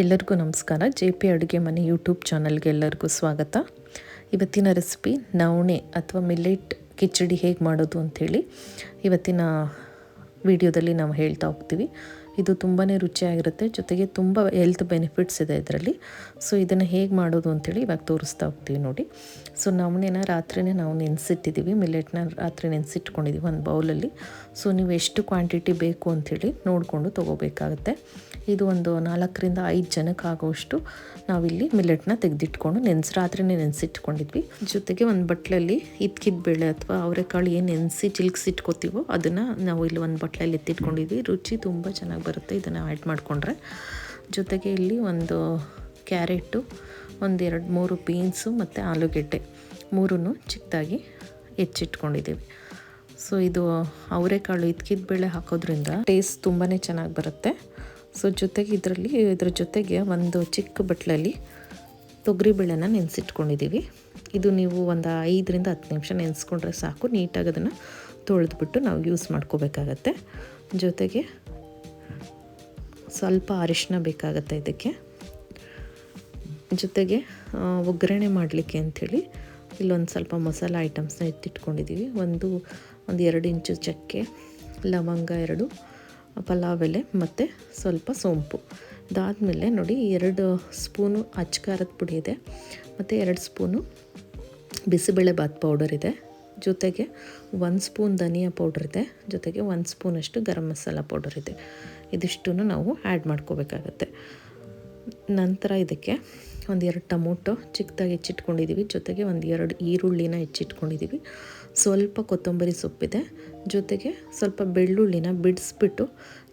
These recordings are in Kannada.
ಎಲ್ಲರಿಗೂ ನಮಸ್ಕಾರ. ಜೆ ಪಿ ಅಡುಗೆ ಮನೆ ಯೂಟ್ಯೂಬ್ ಚಾನಲ್ಗೆ ಎಲ್ಲರಿಗೂ ಸ್ವಾಗತ. ಇವತ್ತಿನ ರೆಸಿಪಿ ನವಣೆ ಅಥವಾ ಮಿಲ್ಲೆಟ್ ಕಿಚಡಿ ಹೇಗೆ ಮಾಡೋದು ಅಂಥೇಳಿ ಇವತ್ತಿನ ವಿಡಿಯೋದಲ್ಲಿ ನಾವು ಹೇಳ್ತಾ ಹೋಗ್ತೀವಿ. ಇದು ತುಂಬಾ ರುಚಿಯಾಗಿರುತ್ತೆ. ಜೊತೆಗೆ ತುಂಬ ಹೆಲ್ತ್ ಬೆನಿಫಿಟ್ಸ್ ಇದೆ ಇದರಲ್ಲಿ. ಸೊ ಇದನ್ನು ಹೇಗೆ ಮಾಡೋದು ಅಂತೇಳಿ ಇವಾಗ ತೋರಿಸ್ತಾ ಹೋಗ್ತೀವಿ ನೋಡಿ. ಸೊ ನವಣೆನ ರಾತ್ರಿನೇ ನಾವು ನೆನೆಸಿಟ್ಟಿದ್ದೀವಿ ಮಿಲೆಟ್ನ ರಾತ್ರಿ ನೆನೆಸಿಟ್ಕೊಂಡಿದ್ದೀವಿ ಒಂದು ಬೌಲಲ್ಲಿ. ಸೊ ನೀವು ಎಷ್ಟು ಕ್ವಾಂಟಿಟಿ ಬೇಕು ಅಂಥೇಳಿ ನೋಡಿಕೊಂಡು ತೊಗೋಬೇಕಾಗುತ್ತೆ. ಇದು ಒಂದು ನಾಲ್ಕರಿಂದ ಐದು ಜನಕ್ಕೆ ಆಗೋಷ್ಟು ನಾವಿಲ್ಲಿ ಮಿಲೆಟ್ನ ತೆಗೆದಿಟ್ಕೊಂಡು ನೆನೆಸಿ, ರಾತ್ರಿನೇ ನೆನೆಸಿಟ್ಕೊಂಡಿದ್ವಿ. ಜೊತೆಗೆ ಒಂದು ಬಟ್ಲಲ್ಲಿ ಇದ್ಕಿದ ಬೇಳೆ ಅಥವಾ ಅವರೆಕಾಳು ಏನು ನೆನೆಸಿ ಚಿಲ್ಕ್ಸಿಟ್ಕೋತೀವೋ ಅದನ್ನು ನಾವು ಇಲ್ಲಿ ಒಂದು ಬಟ್ಲಲ್ಲಿ ಎತ್ತಿಟ್ಕೊಂಡಿದ್ವಿ. ರುಚಿ ತುಂಬ ಚೆನ್ನಾಗಿ ಬರುತ್ತೆ, ಇದನ್ನು ಆ್ಯಡ್ ಮಾಡಿಕೊಂಡ್ರೆ. ಜೊತೆಗೆ ಇಲ್ಲಿ ಒಂದು ಕ್ಯಾರೆಟು ಒಂದೆರಡು ಮೂರು ಬೀನ್ಸು ಮತ್ತು ಆಲೂಗೆಡ್ಡೆ. ಮೂರೂ ಚಿಕ್ಕದಾಗಿ ಹೆಚ್ಚಿಟ್ಕೊಂಡಿದ್ದೀವಿ. ಸೊ ಇದು ಅವರೆಕಾಳು ಇದ್ಕಿದ ಬೇಳೆ ಹಾಕೋದ್ರಿಂದ ಟೇಸ್ಟ್ ತುಂಬಾ ಚೆನ್ನಾಗಿ ಬರುತ್ತೆ. ಸೊ ಜೊತೆಗೆ ಇದರಲ್ಲಿ, ಇದ್ರ ಜೊತೆಗೆ ಒಂದು ಚಿಕ್ಕ ಬಟ್ಲಲ್ಲಿ ತೊಗರಿಬೇಳೆನ ನೆನೆಸಿಟ್ಕೊಂಡಿದ್ದೀವಿ. ಇದು ನೀವು ಒಂದು ಐದರಿಂದ ಹತ್ತು ನಿಮಿಷ ನೆನೆಸ್ಕೊಂಡ್ರೆ ಸಾಕು. ನೀಟಾಗಿ ಅದನ್ನು ತೊಳೆದ್ಬಿಟ್ಟು ನಾವು ಯೂಸ್ ಮಾಡ್ಕೋಬೇಕಾಗತ್ತೆ. ಜೊತೆಗೆ ಸ್ವಲ್ಪ ಅರಿಶಿನ ಬೇಕಾಗತ್ತೆ ಇದಕ್ಕೆ. ಜೊತೆಗೆ ಒಗ್ಗರಣೆ ಮಾಡಲಿಕ್ಕೆ ಅಂಥೇಳಿ ಇಲ್ಲೊಂದು ಸ್ವಲ್ಪ ಮಸಾಲ ಐಟಮ್ಸ್ನ ಎತ್ತಿಟ್ಕೊಂಡಿದ್ದೀವಿ. ಒಂದು ಒಂದು ಎರಡು ಇಂಚು ಚಕ್ಕೆ, ಲವಂಗ ಎರಡು, ಪಲಾವ್ ಎಲೆ ಮತ್ತು ಸ್ವಲ್ಪ ಸೋಂಪು. ಅದಾದಮೇಲೆ ನೋಡಿ, ಎರಡು ಸ್ಪೂನು ಅಚ್ಕಾರದ ಪುಡಿ ಇದೆ, ಮತ್ತು ಎರಡು ಸ್ಪೂನು ಬಿಸಿಬೇಳೆಬಾತ್ ಪೌಡರ್ ಇದೆ. ಜೊತೆಗೆ, ಒಂದು ಸ್ಪೂನ್ ಧನಿಯಾ ಪೌಡ್ರ್ ಇದೆ, ಜೊತೆಗೆ ಒಂದು ಸ್ಪೂನಷ್ಟು ಗರಂ ಮಸಾಲ ಪೌಡರ್ ಇದೆ. ಇದಿಷ್ಟನ್ನು ನಾವು ಆ್ಯಡ್ ಮಾಡ್ಕೋಬೇಕಾಗತ್ತೆ. ನಂತರ ಇದಕ್ಕೆ ಒಂದು ಎರಡು ಟೊಮೊಟೊ ಚಿಕ್ಕದಾಗಿ ಹೆಚ್ಚಿಟ್ಕೊಂಡಿದ್ದೀವಿ ಜೊತೆಗೆ ಒಂದು ಎರಡು ಈರುಳ್ಳಿನ ಹೆಚ್ಚಿಟ್ಕೊಂಡಿದ್ದೀವಿ ಸ್ವಲ್ಪ ಕೊತ್ತಂಬರಿ ಸೊಪ್ಪಿದೆ, ಜೊತೆಗೆ ಸ್ವಲ್ಪ ಬೆಳ್ಳುಳ್ಳಿನ ಬಿಡಿಸ್ಬಿಟ್ಟು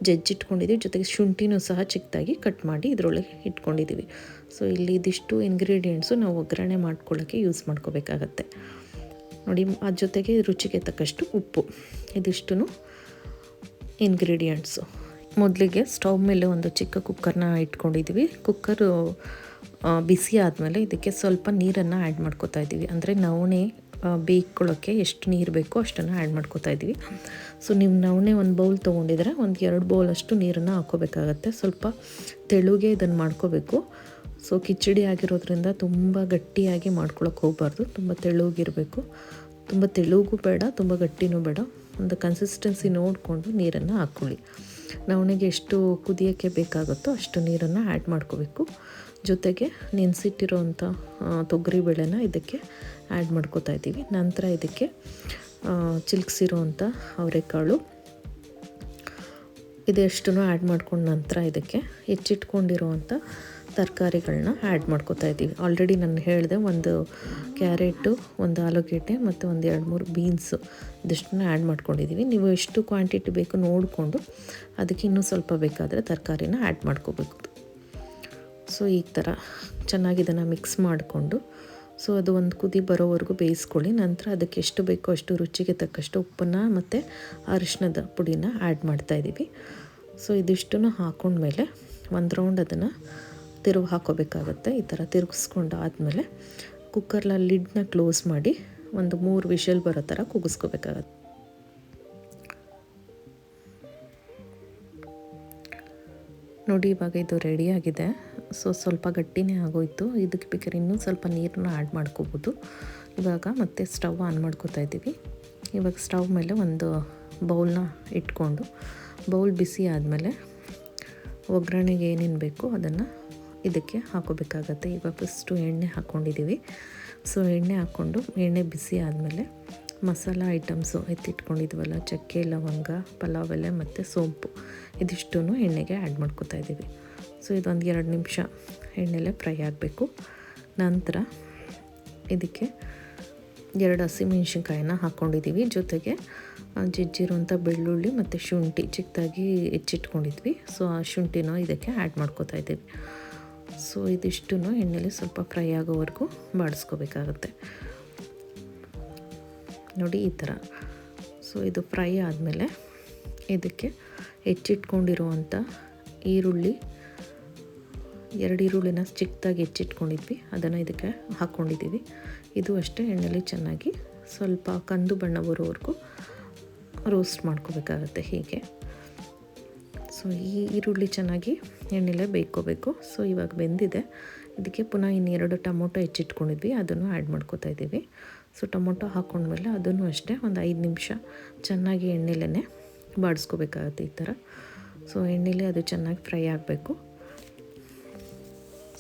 ಜಜ್ಜಿಟ್ಕೊಂಡಿದ್ದೀವಿ ಜೊತೆಗೆ ಶುಂಠಿನೂ ಸಹ ಚಿಕ್ಕದಾಗಿ ಕಟ್ ಮಾಡಿ ಇದರೊಳಗೆ ಇಟ್ಕೊಂಡಿದ್ದೀವಿ ಸೊ ಇಲ್ಲಿ ಇದಿಷ್ಟು ಇಂಗ್ರೀಡಿಯೆಂಟ್ಸು ನಾವು ಒಗ್ಗರಣೆ ಮಾಡ್ಕೊಳ್ಳೋಕ್ಕೆ ಯೂಸ್ ಮಾಡ್ಕೋಬೇಕಾಗತ್ತೆ. ನೋಡಿ ಅದ್ರ ಜೊತೆಗೆ ರುಚಿಗೆ ತಕ್ಕಷ್ಟು ಉಪ್ಪು. ಇದಿಷ್ಟು ಇಂಗ್ರೀಡಿಯೆಂಟ್ಸು ಮೊದಲಿಗೆ ಸ್ಟವ್ ಮೇಲೆ ಒಂದು ಚಿಕ್ಕ ಕುಕ್ಕರ್ನ ಇಟ್ಕೊಂಡಿದ್ದೀವಿ. ಕುಕ್ಕರು ಬಿಸಿ ಆದಮೇಲೆ ಇದಕ್ಕೆ ಸ್ವಲ್ಪ ನೀರನ್ನು ಆ್ಯಡ್ ಮಾಡ್ಕೋತಾ ಇದ್ದೀವಿ. ಅಂದರೆ ನವಣೆ ಬೇಯ್ಕೊಳ್ಳೋಕ್ಕೆ ಎಷ್ಟು ನೀರು ಬೇಕೋ ಅಷ್ಟನ್ನು ಆ್ಯಡ್ ಮಾಡ್ಕೋತಾ ಇದ್ದೀವಿ. ಸೊ ನೀವು ನವಣೆ ಒಂದು ಬೌಲ್ ತೊಗೊಂಡಿದ್ರೆ ಒಂದು ಎರಡು ಬೌಲ್ ಅಷ್ಟು ನೀರನ್ನು ಹಾಕೋಬೇಕಾಗತ್ತೆ ಸ್ವಲ್ಪ ತೆಳುಗೆ ಇದನ್ನು ಮಾಡ್ಕೋಬೇಕು. ಸೊ ಕಿಚಡಿ ಆಗಿರೋದ್ರಿಂದ ತುಂಬ ಗಟ್ಟಿಯಾಗಿ ಮಾಡ್ಕೊಳಕ್ಕೆ ಹೋಗಬಾರ್ದು. ತುಂಬ ತೆಳುಗಿರಬೇಕು. ತುಂಬ ತೆಳುಗೂ ಬೇಡ, ತುಂಬ ಗಟ್ಟಿನೂ ಬೇಡ. ಒಂದು ಕನ್ಸಿಸ್ಟೆನ್ಸಿ ನೋಡಿಕೊಂಡು ನೀರನ್ನು ಹಾಕ್ಕೊಳ್ಳಿ ನವಣೆಗೆ ಎಷ್ಟು ಕುದಿಯೋಕ್ಕೆ ಬೇಕಾಗುತ್ತೋ ಅಷ್ಟು ನೀರನ್ನು ಆ್ಯಡ್ ಮಾಡ್ಕೋಬೇಕು. ಜೊತೆಗೆ ನೆನೆಸಿಟ್ಟಿರೋವಂಥ ತೊಗರಿಬೇಳೆನ ಇದಕ್ಕೆ ಆ್ಯಡ್ ಮಾಡ್ಕೋತಾ ಇದ್ದೀವಿ. ನಂತರ ಇದಕ್ಕೆ ಚಿಲ್ಕಿಸಿರೋವಂಥ ಅವರೆಕಾಳು. ಇದೆಷ್ಟನ್ನು ಆ್ಯಡ್ ಮಾಡ್ಕೊಂಡ ನಂತರ ಇದಕ್ಕೆ ಹೆಚ್ಚಿಟ್ಕೊಂಡಿರೋವಂಥ ತರಕಾರಿಗಳನ್ನ ಆ್ಯಡ್ ಮಾಡ್ಕೋತಾ ಇದ್ದೀವಿ. ಆಲ್ರೆಡಿ ನಾನು ಹೇಳಿದೆ ಒಂದು ಕ್ಯಾರೆಟು ಒಂದು ಆಲೂಗೆಡ್ಡೆ ಮತ್ತು ಒಂದು ಎರಡು ಮೂರು ಬೀನ್ಸು ಇದಿಷ್ಟನ್ನ ಆ್ಯಡ್ ಮಾಡ್ಕೊಂಡಿದ್ದೀವಿ ನೀವು ಎಷ್ಟು ಕ್ವಾಂಟಿಟಿ ಬೇಕು ನೋಡಿಕೊಂಡು ಅದಕ್ಕೆ ಇನ್ನೂ ಸ್ವಲ್ಪ ಬೇಕಾದರೆ ತರಕಾರಿನ ಆ್ಯಡ್ ಮಾಡ್ಕೋಬೇಕು ಸೊ ಈ ಥರ ಚೆನ್ನಾಗಿ ಇದನ್ನು ಮಿಕ್ಸ್ ಮಾಡಿಕೊಂಡು ಸೊ ಅದು ಒಂದು ಕುದಿ ಬರೋವರೆಗೂ ಬೇಯಿಸ್ಕೊಳ್ಳಿ. ನಂತರ ಅದಕ್ಕೆ ಎಷ್ಟು ಬೇಕೋ ಅಷ್ಟು ರುಚಿಗೆ ತಕ್ಕಷ್ಟು ಉಪ್ಪನ್ನು ಮತ್ತು ಅರಿಶಿನದ ಪುಡಿನ ಆ್ಯಡ್ ಮಾಡ್ತಾಯಿದ್ದೀವಿ ಸೊ ಇದಿಷ್ಟನ್ನು ಹಾಕೊಂಡ್ಮೇಲೆ ಒಂದು ರೌಂಡ್ ಅದನ್ನು ತಿರುವು ಹಾಕೋಬೇಕಾಗುತ್ತೆ. ಈ ಥರ ತಿರುಗಿಸ್ಕೊಂಡು ಆದಮೇಲೆ ಕುಕ್ಕರ್ನ ಲಿಡ್ನ ಕ್ಲೋಸ್ ಮಾಡಿ ಒಂದು ಮೂರು ವಿಷಲ್ ಬರೋ ಥರ ಕೂಗಿಸ್ಕೋಬೇಕಾಗತ್ತೆ ನೋಡಿ, ಇವಾಗ ಇದು ರೆಡಿಯಾಗಿದೆ ಸೊ, ಸ್ವಲ್ಪ ಗಟ್ಟಿನೇ ಆಗೋಯ್ತು. ಇದಕ್ಕೆ ಬೇಕಾದ್ರೆ ಇನ್ನೂ ಸ್ವಲ್ಪ ನೀರನ್ನ ಆ್ಯಡ್ ಮಾಡ್ಕೋಬೋದು. ಇವಾಗ ಮತ್ತೆ ಸ್ಟವ್ ಆನ್ ಮಾಡ್ಕೋತಾ ಇದ್ದೀವಿ. ಇವಾಗ ಸ್ಟವ್ ಮೇಲೆ ಒಂದು ಬೌಲ್ನ ಇಟ್ಕೊಂಡು, ಬೌಲ್ ಬಿಸಿ ಆದಮೇಲೆ ಒಗ್ಗರಣೆಗೆ ಏನೇನು ಬೇಕು ಅದನ್ನು ಇದಕ್ಕೆ ಹಾಕೋಬೇಕಾಗತ್ತೆ. ಇವಾಗ ಫಸ್ಟು ಎಣ್ಣೆ ಹಾಕ್ಕೊಂಡಿದ್ದೀವಿ ಸೊ ಎಣ್ಣೆ ಹಾಕ್ಕೊಂಡು ಎಣ್ಣೆ ಬಿಸಿ ಆದಮೇಲೆ ಮಸಾಲ ಐಟಮ್ಸು ಎತ್ತಿಟ್ಕೊಂಡಿದ್ವಲ್ಲ, ಚಕ್ಕೆ, ಲವಂಗ, ಪಲಾವ್ ಎಲೆ ಮತ್ತು ಸೋಂಪು ಇದಿಷ್ಟೂ ಎಣ್ಣೆಗೆ ಆ್ಯಡ್ ಮಾಡ್ಕೋತಾ ಇದ್ದೀವಿ ಸೊ ಇದೊಂದು ಎರಡು ನಿಮಿಷ ಎಣ್ಣೆಲೆ ಫ್ರೈ ಆಗಬೇಕು. ನಂತರ ಇದಕ್ಕೆ ಎರಡು ಹಸಿಮೆಣ್ಸಿನ್ಕಾಯಿನ ಹಾಕ್ಕೊಂಡಿದ್ದೀವಿ ಜೊತೆಗೆ ಜಜ್ಜಿರುವಂಥ ಬೆಳ್ಳುಳ್ಳಿ ಮತ್ತು ಶುಂಠಿ ಚಿಕ್ಕದಾಗಿ ಹೆಚ್ಚಿಟ್ಕೊಂಡಿದ್ವಿ. ಸೊ ಆ ಶುಂಠಿನೂ ಇದಕ್ಕೆ ಆ್ಯಡ್ ಮಾಡ್ಕೋತಾ ಇದ್ದೀವಿ ಸೊ ಇದಿಷ್ಟು ಎಣ್ಣೆಲಿ ಸ್ವಲ್ಪ ಫ್ರೈ ಆಗೋವರೆಗೂ ಬಾಡಿಸ್ಕೋಬೇಕಾಗತ್ತೆ. ನೋಡಿ ಈ ಥರ. ಸೊ ಇದು ಫ್ರೈ ಆದಮೇಲೆ ಇದಕ್ಕೆ ಹೆಚ್ಚಿಟ್ಕೊಂಡಿರುವಂಥ ಈರುಳ್ಳಿ, ಎರಡು ಈರುಳ್ಳಿನ ಚಿಕ್ಕದಾಗಿ ಹೆಚ್ಚಿಟ್ಕೊಂಡಿದ್ವಿ, ಅದನ್ನು ಇದಕ್ಕೆ ಹಾಕ್ಕೊಂಡಿದ್ದೀವಿ. ಇದು ಅಷ್ಟೇ ಎಣ್ಣೆಲಿ ಚೆನ್ನಾಗಿ ಸ್ವಲ್ಪ ಕಂದು ಬಣ್ಣ ಬರೋವರೆಗೂ ರೋಸ್ಟ್ ಮಾಡ್ಕೋಬೇಕಾಗತ್ತೆ ಹೀಗೆ. ಸೊ ಈ ಈರುಳ್ಳಿ ಚೆನ್ನಾಗಿ ಎಣ್ಣೆಲೆ ಬೇಯ್ಕೋಬೇಕು. ಸೊ ಇವಾಗ ಬೆಂದಿದೆ. ಇದಕ್ಕೆ ಪುನಃ ಇನ್ನೆರಡು ಟೊಮೊಟೊ ಹೆಚ್ಚಿಟ್ಕೊಂಡಿದ್ವಿ. ಅದನ್ನು ಆ್ಯಡ್ ಮಾಡ್ಕೋತಾ ಇದ್ದೀವಿ. ಸೊ ಟೊಮೊಟೊ ಹಾಕ್ಕೊಂಡ್ಮೇಲೆ ಅದನ್ನು ಅಷ್ಟೇ ಒಂದು ಐದು ನಿಮಿಷ ಚೆನ್ನಾಗಿ ಎಣ್ಣೆಲೇ ಬಾಡಿಸ್ಕೋಬೇಕಾಗತ್ತೆ ಈ ಥರ. ಸೊ ಎಣ್ಣೆಲೆ ಅದು ಚೆನ್ನಾಗಿ ಫ್ರೈ ಆಗಬೇಕು.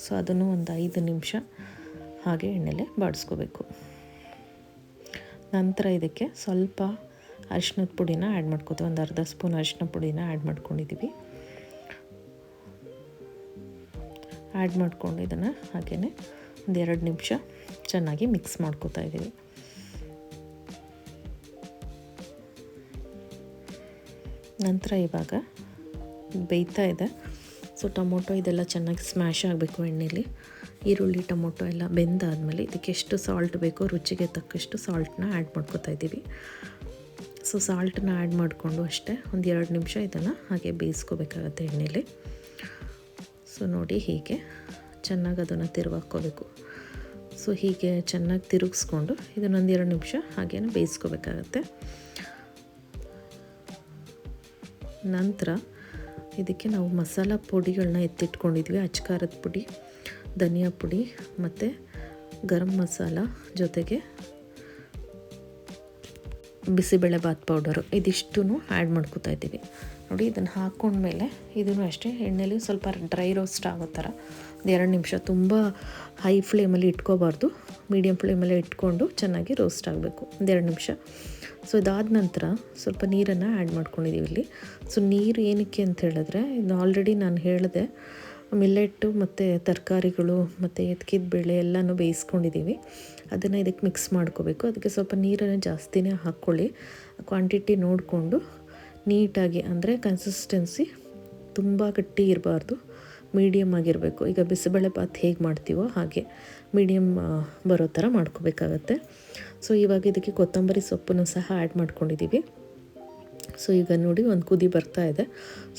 ಸೊ ಅದನ್ನು ಒಂದು ಐದು ನಿಮಿಷ ಹಾಗೆ ಎಣ್ಣೆಲೆ ಬಾಡಿಸ್ಕೋಬೇಕು. ನಂತರ ಇದಕ್ಕೆ ಸ್ವಲ್ಪ ಅರಿಶಿನದ ಪುಡಿನ ಆ್ಯಡ್ ಮಾಡ್ಕೋತೀವಿ. ಒಂದು ಅರ್ಧ ಸ್ಪೂನ್ ಅರಿಶಿನ ಪುಡಿನ ಆ್ಯಡ್ ಮಾಡ್ಕೊಂಡಿದ್ದೀವಿ ಆ್ಯಡ್ ಮಾಡಿಕೊಂಡು ಇದನ್ನು ಹಾಗೇ ಒಂದು ಎರಡು ನಿಮಿಷ ಚೆನ್ನಾಗಿ ಮಿಕ್ಸ್ ಮಾಡ್ಕೋತಾ ಇದ್ದೀವಿ ನಂತರ ಇವಾಗ ಬೇಯ್ತಾ ಇದೆ. ಸೊ ಟೊಮೊಟೊ ಇದೆಲ್ಲ ಚೆನ್ನಾಗಿ ಸ್ಮ್ಯಾಶ್ ಆಗಬೇಕು ಎಣ್ಣೆಲಿ. ಈರುಳ್ಳಿ, ಟೊಮೊಟೊ ಎಲ್ಲ ಬೆಂದಾದಮೇಲೆ ಇದಕ್ಕೆ ಎಷ್ಟು ಸಾಲ್ಟ್ ಬೇಕೋ ರುಚಿಗೆ ತಕ್ಕಷ್ಟು ಸಾಲ್ಟನ್ನ ಆ್ಯಡ್ ಮಾಡ್ಕೋತಾ ಇದ್ದೀವಿ ಸೊ ಸಾಲ್ಟನ್ನ ಆ್ಯಡ್ ಮಾಡಿಕೊಂಡು ಅಷ್ಟೇ ಒಂದು ಎರಡು ನಿಮಿಷ ಇದನ್ನು ಹಾಗೆ ಬೇಯಿಸ್ಕೋಬೇಕಾಗತ್ತೆ ಎಣ್ಣೆಲಿ. ಸೊ ನೋಡಿ ಹೀಗೆ ಚೆನ್ನಾಗಿ ಅದನ್ನು ತಿರುವಾಕೋಬೇಕು ಸೊ ಹೀಗೆ ಚೆನ್ನಾಗಿ ತಿರುಗಿಸ್ಕೊಂಡು ಇದನ್ನೊಂದು ಎರಡು ನಿಮಿಷ ಹಾಗೇನು ಬೇಯಿಸ್ಕೋಬೇಕಾಗತ್ತೆ. ನಂತರ ಇದಕ್ಕೆ ನಾವು ಮಸಾಲ ಪುಡಿಗಳನ್ನ ಎತ್ತಿಟ್ಕೊಂಡಿದ್ವಿ. ಅಚ್ಕಾರದ ಪುಡಿ, ಧನಿಯಾ ಪುಡಿ ಮತ್ತು ಗರಂ ಮಸಾಲ ಜೊತೆಗೆ ಬಿಸಿಬೇಳೆ ಬಾತ್ ಪೌಡರು ಇದಿಷ್ಟು ಆ್ಯಡ್ ಮಾಡ್ಕೋತಾ ಇದ್ದೀವಿ. ನೋಡಿ, ಇದನ್ನು ಹಾಕ್ಕೊಂಡ್ಮೇಲೆ ಇದನ್ನು ಅಷ್ಟೇ ಎಣ್ಣೆಲಿ ಸ್ವಲ್ಪ ಡ್ರೈ ರೋಸ್ಟ್ ಆಗೋ ಥರ ಒಂದು ಎರಡು ನಿಮಿಷ ತುಂಬ ಹೈ ಫ್ಲೇಮಲ್ಲಿ ಇಟ್ಕೋಬಾರ್ದು. ಮೀಡಿಯಮ್ ಫ್ಲೇಮಲ್ಲೇ ಇಟ್ಕೊಂಡು ಚೆನ್ನಾಗಿ ರೋಸ್ಟ್ ಆಗಬೇಕು. ಒಂದೆರಡು ನಿಮಿಷ. ಸೊ ಇದಾದ ನಂತರ ಸ್ವಲ್ಪ ನೀರನ್ನು ಆ್ಯಡ್ ಮಾಡ್ಕೊಂಡಿದ್ದೀವಿ ಇಲ್ಲಿ. ಸೊ ನೀರು ಏನಕ್ಕೆ ಅಂತ ಹೇಳಿದ್ರೆ ಇದು ಆಲ್ರೆಡಿ ನಾನು ಹೇಳಿದೆ ಮಿಲ್ಲೆಟ್ಟು ಮತ್ತು ತರಕಾರಿಗಳು ಮತ್ತು ಎತ್ಕಿದ ಬೇಳೆ ಎಲ್ಲನೂ ಬೇಯಿಸ್ಕೊಂಡಿದ್ದೀವಿ ಅದನ್ನು ಇದಕ್ಕೆ ಮಿಕ್ಸ್ ಮಾಡ್ಕೋಬೇಕು. ಅದಕ್ಕೆ ಸ್ವಲ್ಪ ನೀರನ್ನು ಜಾಸ್ತಿನೇ ಹಾಕ್ಕೊಳ್ಳಿ ಕ್ವಾಂಟಿಟಿ ನೋಡಿಕೊಂಡು ನೀಟಾಗಿ ಅಂದರೆ ಕನ್ಸಿಸ್ಟೆನ್ಸಿ ತುಂಬ ಗಟ್ಟಿ ಇರಬಾರ್ದು. ಮೀಡಿಯಮ್ ಆಗಿರಬೇಕು. ಈಗ ಬಿಸಿಬೇಳೆ ಬಾತ್ ಹೇಗೆ ಮಾಡ್ತೀವೋ ಹಾಗೆ ಮೀಡಿಯಮ್ ಬರೋ ಥರ ಮಾಡ್ಕೋಬೇಕಾಗತ್ತೆ. ಸೊ ಇವಾಗ ಇದಕ್ಕೆ ಕೊತ್ತಂಬರಿ ಸೊಪ್ಪನ್ನು ಸಹ ಆ್ಯಡ್ ಮಾಡ್ಕೊಂಡಿದ್ದೀವಿ ಸೊ ಈಗ ನೋಡಿ ಒಂದು ಕುದಿ ಬರ್ತಾ ಇದೆ.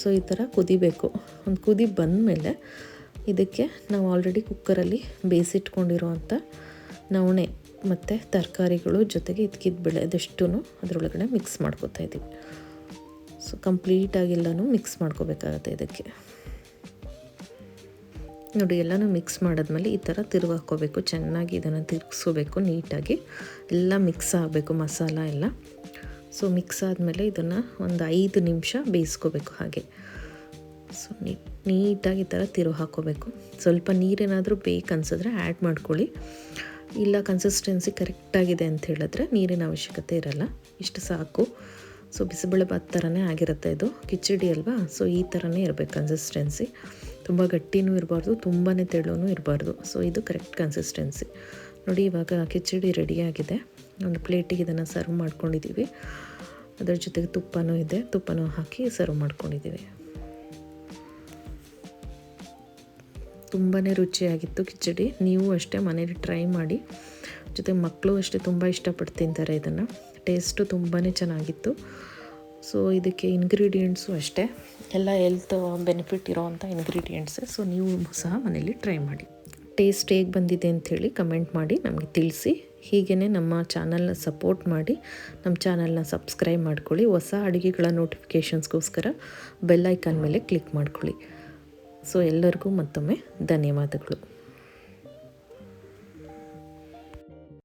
ಸೊ ಈ ಥರ ಕುದಿಬೇಕು. ಒಂದು ಕುದಿ ಬಂದಮೇಲೆ ಇದಕ್ಕೆ ನಾವು ಆಲ್ರೆಡಿ ಕುಕ್ಕರಲ್ಲಿ ಬೇಯಿಸಿಟ್ಕೊಂಡಿರೋವಂಥ ನವಣೆ ಮತ್ತು ತರಕಾರಿಗಳು ಜೊತೆಗೆ ಇದಕ್ಕಿದ ಬೆಳೆ ಅದೆಷ್ಟೂ ಅದರೊಳಗಡೆ ಮಿಕ್ಸ್ ಮಾಡ್ಕೋತಾ ಇದ್ದೀವಿ ಸೊ ಕಂಪ್ಲೀಟಾಗೆಲ್ಲನೂ ಮಿಕ್ಸ್ ಮಾಡ್ಕೋಬೇಕಾಗತ್ತೆ ಇದಕ್ಕೆ. ನೋಡಿ, ಎಲ್ಲನೂ ಮಿಕ್ಸ್ ಮಾಡಿದ್ಮೇಲೆ ಈ ಥರ ತಿರುವು ಹಾಕ್ಕೋಬೇಕು. ಚೆನ್ನಾಗಿ ಇದನ್ನು ತಿರುಗಿಸ್ಕೋಬೇಕು ನೀಟಾಗಿ. ಎಲ್ಲ ಮಿಕ್ಸ್ ಆಗಬೇಕು, ಮಸಾಲ ಎಲ್ಲ. ಸೊ ಮಿಕ್ಸ್ ಆದಮೇಲೆ ಇದನ್ನು ಒಂದು ಐದು ನಿಮಿಷ ಬೇಯಿಸ್ಕೋಬೇಕು ಹಾಗೆ. ಸೊ ನೀಟಾಗಿ ಈ ಥರ ತಿರುವು ಹಾಕೋಬೇಕು ಸ್ವಲ್ಪ ನೀರೇನಾದರೂ ಬೇಕನ್ಸಿದ್ರೆ ಆ್ಯಡ್ ಮಾಡ್ಕೊಳ್ಳಿ. ಇಲ್ಲ ಕನ್ಸಿಸ್ಟೆನ್ಸಿ ಕರೆಕ್ಟಾಗಿದೆ ಅಂತ ಹೇಳಿದ್ರೆ ನೀರಿನ ಅವಶ್ಯಕತೆ ಇರಲ್ಲ. ಇಷ್ಟು ಸಾಕು. ಸೊ ಬಿಸಿಬೇಳೆ ಭಾತ್ ಥರನೇ ಆಗಿರುತ್ತೆ ಇದು. ಕಿಚಡಿ ಅಲ್ವಾ? ಸೊ ಈ ಥರನೇ ಇರಬೇಕು ಕನ್ಸಿಸ್ಟೆನ್ಸಿ ತುಂಬ ಗಟ್ಟಿನೂ ಇರಬಾರ್ದು ತುಂಬಾ ತೆಳುವೂ ಇರಬಾರ್ದು. ಸೊ ಇದು ಕರೆಕ್ಟ್ ಕನ್ಸಿಸ್ಟೆನ್ಸಿ ನೋಡಿ, ಇವಾಗ ಕಿಚಡಿ ರೆಡಿಯಾಗಿದೆ ಒಂದು ಪ್ಲೇಟಿಗೆ ಇದನ್ನು ಸರ್ವ್ ಮಾಡ್ಕೊಂಡಿದ್ದೀವಿ ಅದರ ಜೊತೆಗೆ ತುಪ್ಪನೂ ಇದೆ. ತುಪ್ಪನೂ ಹಾಕಿ ಸರ್ವ್ ಮಾಡ್ಕೊಂಡಿದ್ದೀವಿ ತುಂಬಾ ರುಚಿಯಾಗಿತ್ತು ಕಿಚಡಿ. ನೀವು ಅಷ್ಟೇ ಮನೇಲಿ ಟ್ರೈ ಮಾಡಿ. ಜೊತೆ ಮಕ್ಕಳು ಅಷ್ಟೇ ತುಂಬ ಇಷ್ಟಪಟ್ಟು ತಿಂತಾರೆ ಇದನ್ನು. ಟೇಸ್ಟು ತುಂಬಾ ಚೆನ್ನಾಗಿತ್ತು. ಸೊ ಇದಕ್ಕೆ ಇಂಗ್ರೀಡಿಯೆಂಟ್ಸು ಅಷ್ಟೇ. ಎಲ್ಲ ಹೆಲ್ತ್ ಬೆನಿಫಿಟ್ ಇರೋವಂಥ ಇಂಗ್ರೀಡಿಯೆಂಟ್ಸೇ ಸೊ ನೀವು ಸಹ ಮನೇಲಿ ಟ್ರೈ ಮಾಡಿ. ಟೇಸ್ಟ್ ಹೇಗೆ ಬಂದಿದೆ ಅಂಥೇಳಿ ಕಮೆಂಟ್ ಮಾಡಿ ನಮಗೆ ತಿಳಿಸಿ. ಹೀಗೇ ನಮ್ಮ ಚಾನಲ್ನ ಸಪೋರ್ಟ್ ಮಾಡಿ, ನಮ್ಮ ಚಾನಲ್ನ ಸಬ್ಸ್ಕ್ರೈಬ್ ಮಾಡ್ಕೊಳ್ಳಿ, ಹೊಸ ಅಡುಗೆಗಳ ನೋಟಿಫಿಕೇಷನ್ಸ್ಗೋಸ್ಕರ ಐಕಾನ್ ಮೇಲೆ ಕ್ಲಿಕ್ ಮಾಡ್ಕೊಳ್ಳಿ. ಸೊ ಎಲ್ಲರಿಗೂ ಮತ್ತೊಮ್ಮೆ ಧನ್ಯವಾದಗಳು.